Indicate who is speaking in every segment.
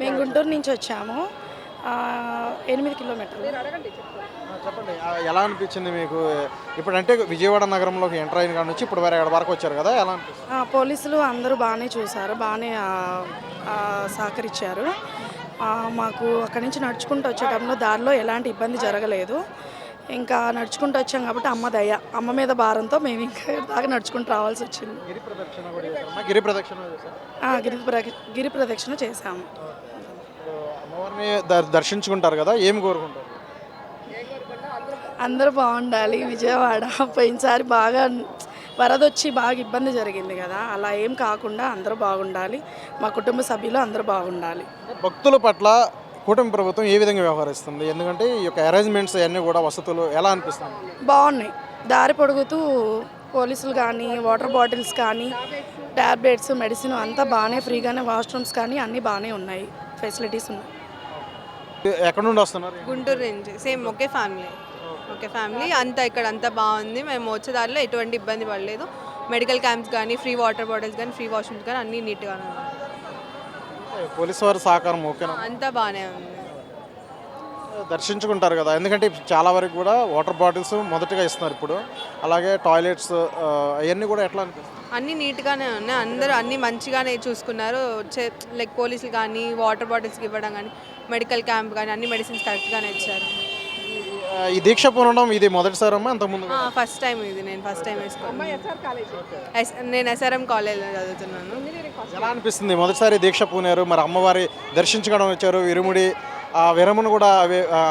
Speaker 1: మేము గుంటూరు నుంచి వచ్చాము. ఆ, ఎనిమిది కిలోమీటర్లు.
Speaker 2: చెప్పండి. ఆ, ఎలా అనిపించింది మీకు? ఇప్పుడు అంటే విజయవాడ నగరంలోకి ఎంటర్ అయిన కాడ నుంచి ఇప్పుడు వేరే వరకు వచ్చారు కదా ఎలా అనిపిస్తుంది?
Speaker 1: ఆ, పోలీసులు అందరూ బాగానే చూశారు బాగానే ఆ, ఆ, సహకరించారు. ఆ, మాకు అక్కడి నుంచి నడుచుకుంటూ వచ్చేటప్పుడు దారిలో ఎలాంటి ఇబ్బంది జరగలేదు. ఇంకా నడుచుకుంటూ వచ్చాం కాబట్టి అమ్మ దయ. అమ్మ మీద భారంతో మేము ఇంకా దాకా నడుచుకుంటూ రావాల్సి వచ్చింది.
Speaker 2: గిరి ప్రదక్షిణ? గిరి ప్రదక్షిణ
Speaker 1: గిరి ప్ర- గిరి ప్రదక్షిణ చేశాము.
Speaker 2: అమ్మవారిని దర్శించుకుంటారు కదా? ఏం కోరుకుంటారు?
Speaker 1: అందరూ బాగుండాలి. విజయవాడ పోయినసారి బాగా వరద వచ్చి బాగా ఇబ్బంది జరిగింది కదా. అలా ఏం కాకుండా అందరూ బాగుండాలి. మా కుటుంబ సభ్యులు అందరూ బాగుండాలి.
Speaker 2: భక్తుల పట్ల కూటమి ప్రభుత్వం ఏ విధంగా వ్యవహరిస్తుంది? ఎందుకంటే ఈ యొక్క అరేంజ్మెంట్స్ అన్నీ కూడా వసతులు ఎలా అనిపిస్తుంది
Speaker 1: బాగున్నాయి. దారి పొడుగుతూ పోలీసులు కానీ వాటర్ బాటిల్స్ కానీ ట్యాబ్లెట్స్ మెడిసిన్ అంతా బాగానే ఫ్రీగానే వాష్రూమ్స్ కానీ అన్నీ బాగానే ఉన్నాయి. ఫెసిలిటీస్ ఉన్నాయి.
Speaker 2: ఎక్కడ నుండి వస్తున్నారు?
Speaker 3: గుంటూరు నుంచి. సేమ్ ఒకే ఫ్యామిలీ ఒకే ఫ్యామిలీ అంతా ఇక్కడ అంతా బాగుంది. మేము వచ్చే దారిలో ఎటువంటి ఇబ్బంది పడలేదు. మెడికల్ క్యాంప్స్ కానీ ఫ్రీ వాటర్ బాటిల్స్ కానీ ఫ్రీ వాష్రూమ్స్ కానీ అన్నీ నీట్గానే ఉన్నాయి.
Speaker 2: పోలీసు వారి సహకారం ఓకేనా?
Speaker 3: అంతా బాగానే ఉంది.
Speaker 2: దర్శించుకుంటారు కదా ఎందుకంటే చాలా వరకు కూడా వాటర్ బాటిల్స్ మొదటగా ఇస్తున్నారు ఇప్పుడు. అలాగే టాయిలెట్స్ అవన్నీ కూడా ఎట్లా అనిపిస్తుంది?
Speaker 3: అన్నీ నీట్గానే ఉన్నాయి. అందరూ అన్నీ మంచిగానే చూసుకున్నారు. వచ్చే లైక్ పోలీసులు కానీ వాటర్ బాటిల్స్కి ఇవ్వడం కానీ మెడికల్ క్యాంప్ కానీ అన్ని మెడిసిన్స్ కరెక్ట్గానే ఇచ్చారు.
Speaker 2: ఈ దీక్ష పూనడం ఇది మొదటిసారమ్మా? అంతకుముందు
Speaker 3: ఫస్ట్ టైం ఇది. నేను ఫస్ట్ టైం వేసుకున్నాను ఎస్- నేను ఎస్ఆర్ఎం కాలేజ్లో చదువుతున్నాను.
Speaker 2: ఎలా అనిపిస్తుంది? మొదటిసారి దీక్ష పూనారు మరి అమ్మవారి దర్శించుకోవడం వచ్చారు ఇరుముడి ఆ విరమణ కూడా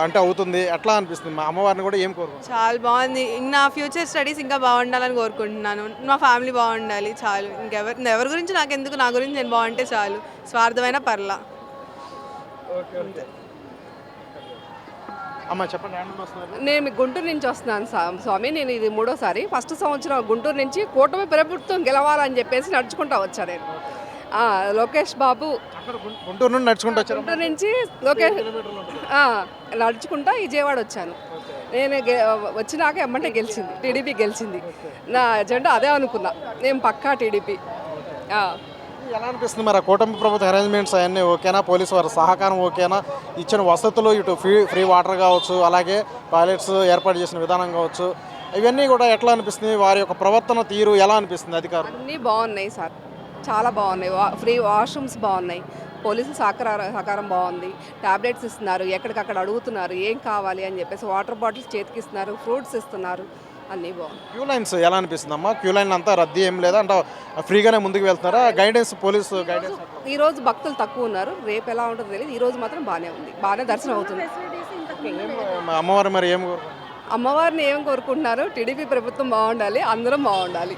Speaker 2: అంటే అవుతుంది. ఎట్లా అనిపిస్తుంది? మా అమ్మవారిని కూడా ఏం కోరుకుంటారు
Speaker 3: చాలా బాగుంది. నా ఫ్యూచర్ స్టడీస్ ఇంకా బాగుండాలని కోరుకుంటున్నాను. మా ఫ్యామిలీ బాగుండాలి చాలు. ఇంకెవరు ఎవరి గురించి నాకు ఎందుకు నా గురించి నేను బాగుంటే చాలు. స్వార్థమైన పర్లా.
Speaker 2: అమ్మ చెప్పండి
Speaker 4: నేను గుంటూరు నుంచి వస్తున్నాను స్వా- స్వామి. నేను ఇది మూడోసారి. ఫస్ట్ సంవత్సరం గుంటూరు నుంచి కూటమి ప్రభుత్వం గెలవాలని చెప్పేసి నడుచుకుంటా వచ్చాను నేను. లోకేష్ బాబు
Speaker 2: గుంటూరు నుండి నడుచుకుంటూ వచ్చారు?
Speaker 4: గుంటూరు నుంచి లోకేష్ నడుచుకుంటా విజయవాడ వచ్చాను. నేను గె- వచ్చినాక ఎమ్మంటే గెలిచింది టీడీపీ గెలిచింది. నా ఎజెండా అదే అనుకున్నా. నేను పక్కా టీడీపీ.
Speaker 2: ఎలా అనిపిస్తుంది మరి కూటమి ప్రభుత్వ అరేంజ్మెంట్స్ అవన్నీ ఓకేనా? పోలీసు వారి సహకారం ఓకేనా? ఇచ్చిన వసతులు ఇటు ఫ్రీ ఫ్రీ వాటర్ కావచ్చు అలాగే టాయిలెట్స్ ఏర్పాటు చేసిన విధానం కావచ్చు ఇవన్నీ కూడా ఎట్లా అనిపిస్తుంది? వారి యొక్క ప్రవర్తన తీరు ఎలా అనిపిస్తుంది అధికారులు?
Speaker 4: అన్నీ బాగున్నాయి సార్. చాలా బాగున్నాయి. వా ఫ్రీ వాష్రూమ్స్ బాగున్నాయి. పోలీసు సహకార సహకారం బాగుంది. టాబ్లెట్స్ ఇస్తున్నారు. ఎక్కడికక్కడ అడుగుతున్నారు. ఏం కావాలి అని చెప్పేసి వాటర్ బాటిల్స్ చేతికి ఇస్తున్నారు ఫ్రూట్స్ ఇస్తున్నారు. అన్నీ బాగుంది
Speaker 2: క్యూ లైన్స్ ఎలా అనిపిస్తుంది అమ్మా? క్యూ లైన్ అంతా రద్దీ ఏం లేదా? అంటే ఫ్రీగానే ముందుకు వెళ్తున్నారా? గైడెన్స్ పోలీసు గైడెన్స్
Speaker 4: ఈ రోజు భక్తులు తక్కువ ఉన్నారు. రేపు ఎలా ఉంటుందో తెలియదు. ఈ రోజు మాత్రం బాగానే ఉంది. బాగానే దర్శనం అవుతుంది.
Speaker 2: అమ్మవారు మరి ఏం కోరుకుంటున్నారు?
Speaker 4: అమ్మవారిని ఏం కోరుకుంటున్నారు? టీడీపీ ప్రభుత్వం బాగుండాలి అందరం బాగుండాలి.